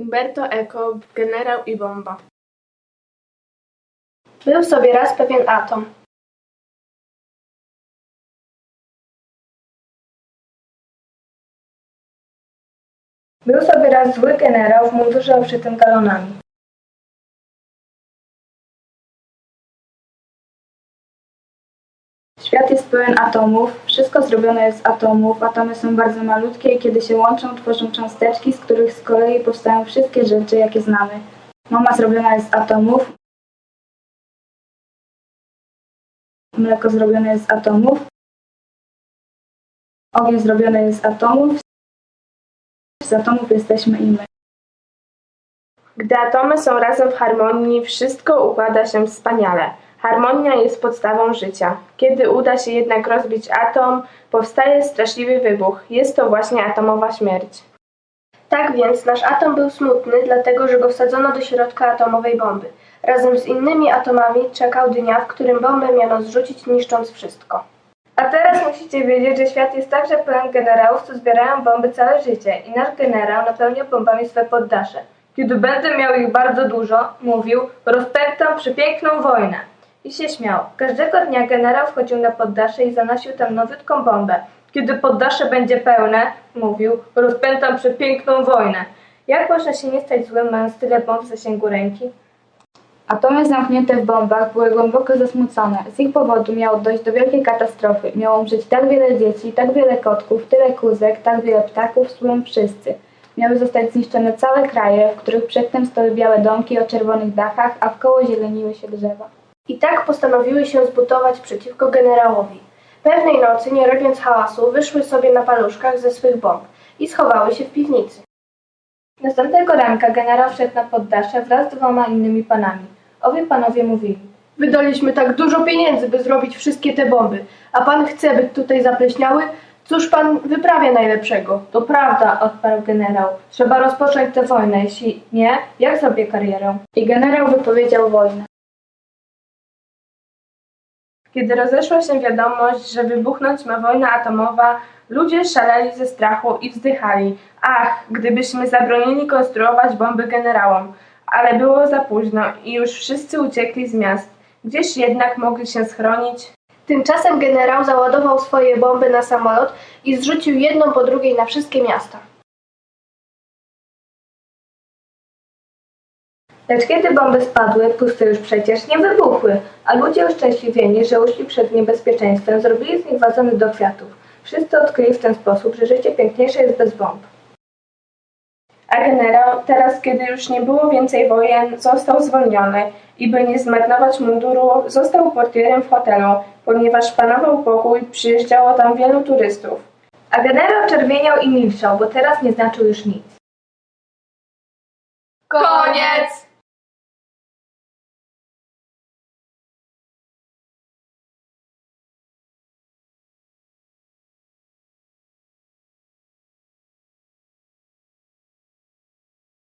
Umberto Eco, generał i bomba. Był sobie raz pewien atom. Był sobie raz zły generał w mundurze oszytym galonami. Świat jest pełen atomów, wszystko zrobione jest z atomów, atomy są bardzo malutkie i kiedy się łączą, tworzą cząsteczki, z których z kolei powstają wszystkie rzeczy, jakie znamy. Mama zrobiona jest z atomów, mleko zrobione jest z atomów, ogień zrobiony jest z atomów, z atomów jesteśmy i my. Gdy atomy są razem w harmonii, wszystko układa się wspaniale. Harmonia jest podstawą życia. Kiedy uda się jednak rozbić atom, powstaje straszliwy wybuch. Jest to właśnie atomowa śmierć. Tak więc nasz atom był smutny, dlatego że go wsadzono do środka atomowej bomby. Razem z innymi atomami czekał dnia, w którym bombę miano zrzucić, niszcząc wszystko. A teraz musicie wiedzieć, że świat jest także pełen generałów, co zbierają bomby całe życie i nasz generał napełnia bombami swe poddasze. Kiedy będę miał ich bardzo dużo, mówił, rozpętam przepiękną wojnę. I się śmiał. Każdego dnia generał wchodził na poddasze i zanosił tam nowiutką bombę. Kiedy poddasze będzie pełne, mówił, rozpętam przepiękną wojnę. Jak można się nie stać złym, mając tyle bomb w zasięgu ręki? Atomy zamknięte w bombach były głęboko zasmucone. Z ich powodu miało dojść do wielkiej katastrofy. Miało umrzeć tak wiele dzieci, tak wiele kotków, tyle kózek, tak wiele ptaków, słowem wszyscy. Miały zostać zniszczone całe kraje, w których przedtem stały białe domki o czerwonych dachach, a wkoło zieleniły się drzewa. I tak postanowiły się zbudować przeciwko generałowi. Pewnej nocy, nie robiąc hałasu, wyszły sobie na paluszkach ze swych bomb i schowały się w piwnicy. Następnego ranka generał wszedł na poddasze wraz z dwoma innymi panami. Owi panowie mówili. Wydaliśmy tak dużo pieniędzy, by zrobić wszystkie te bomby, a pan chce, by tutaj zapleśniały? Cóż pan wyprawia najlepszego? To prawda, odparł generał. Trzeba rozpocząć tę wojnę, jeśli nie, jak zrobię karierę? I generał wypowiedział wojnę. Kiedy rozeszła się wiadomość, że wybuchnąć ma wojna atomowa, ludzie szaleli ze strachu i wzdychali. Ach, gdybyśmy zabronili konstruować bomby generałom. Ale było za późno i już wszyscy uciekli z miast. Gdzieś jednak mogli się schronić. Tymczasem generał załadował swoje bomby na samolot i zrzucił jedną po drugiej na wszystkie miasta. Lecz kiedy bomby spadły, puste już przecież nie wybuchły, a ludzie uszczęśliwieni, że uszli przed niebezpieczeństwem, zrobili z nich wazony do kwiatów. Wszyscy odkryli w ten sposób, że życie piękniejsze jest bez bomb. A generał, teraz kiedy już nie było więcej wojen, został zwolniony i by nie zmarnować munduru, został portierem w hotelu, ponieważ panował pokój, przyjeżdżało tam wielu turystów. A generał czerwieniał i milczał, bo teraz nie znaczył już nic. Koniec!